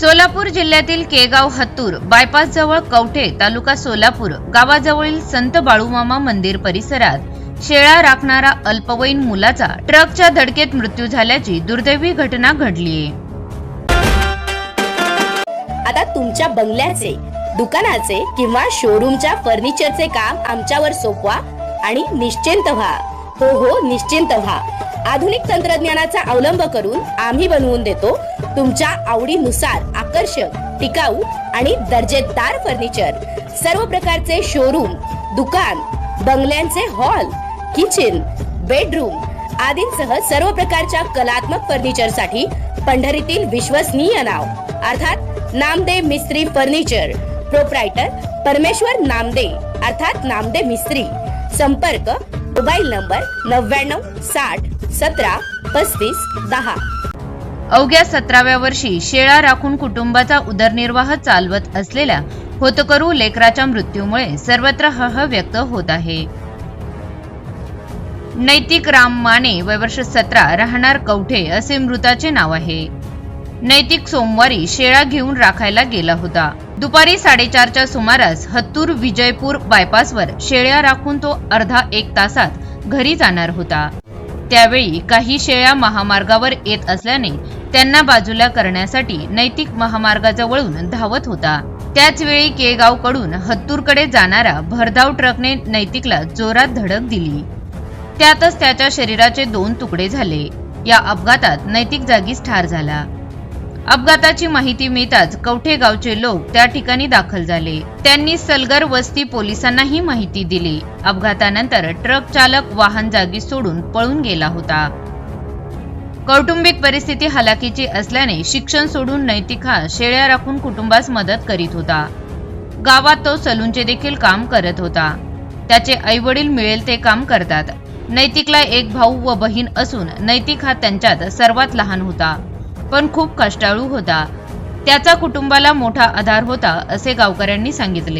सोलापूर जिल्ह्यातील केगाव हत्तूर बायपास जवळ कवठे तालुका सोलापूर गावाजवळील संत बाळूमामा मंदिर परिसरात शेळा राखणारा अल्पवयीन मुलाचा ट्रकच्या धडकेत मृत्यू झाल्याची दुर्दैवी घटना घडलीय. आता तुमच्या बंगल्याचे दुकानाचे किंवा शोरूमच्या फर्निचरचे काम आमच्यावर सोपवा आणि निश्चिंत व्हा. हो हो निश्चिंत व्हा. आधुनिक तंत्रज्ञानाचा अवलंब करून आम्ही बनवून देतो तुमच्या आवडीनुसार आकर्षक टिकाऊ आणि दर्जेदार फर्निचर. सर्व प्रकारचे शोरूम दुकान बंगल्यांचे हॉल किचन बेडरूम आदींसह सर्व प्रकारच्या कलात्मक फर्निचरसाठी पंढरीतील विश्वसनीय नाव. अर्थात नामदेव मिस्त्री फर्निचर. प्रोप्रायटर परमेश्वर नामदे अर्थात नामदे मिस्त्री. संपर्क मोबाईल नंबर नव्याण्णव साठ सतरा पस्तीस दहा. अवघ्या सतराव्या वर्षी शेळा राखून कुटुंबाचा उदरनिर्वाह चालवत असलेल्या होतकरू लेकराच्या मृत्यूमुळे सर्वत्र हह व्यक्त होत आहे. नैतिक राम माने वयवर्ष सतरा राहणार कवठे असे मृताचे नाव आहे. नैतिक सोमवारी शेळा घेऊन राखायला गेला होता. दुपारी साडेचारच्या सुमारास हत्तूर विजयपूर बायपासवर शेळ्या राखून तो अर्धा एक तासात घरी जाणार होता. त्यावेळी काही शेळ्या महामार्गावर येत असल्याने त्यांना बाजूला करण्यासाठी नैतिक महामार्गाजवळून धावत होता. त्याचवेळी केगावकडून हत्तूरकडे जाणारा भरधाव ट्रकने नैतिकला जोरात धडक दिली. त्यातच त्याच्या शरीराचे दोन तुकडे झाले. या अपघातात नैतिक जागीच ठार झाला. अपघाताची माहिती मिळताच कवठे गावचे लोक त्या ठिकाणी दाखल झाले. त्यांनी सलगर वस्ती पोलिसांनाही माहिती दिली. अपघातानंतर ट्रक चालक वाहन जागी सोडून पळून गेला होता. कौटुंबिक परिस्थिती हलाखीची असल्याने शिक्षण सोडून नैतिक हा शेळ्या राखून कुटुंबास मदत करीत होता. गावात तो सलूनचे देखील काम करत होता. त्याचे आई वडील मिळेल ते काम करतात. नैतिकला एक भाऊ व बहीण असून नैतिक हा त्यांच्यात सर्वात लहान होता. पण खूप कष्टाळू होता. त्याचा कुटुंबाला मोठा आधार होता असे गावकऱ्यांनी सांगितले.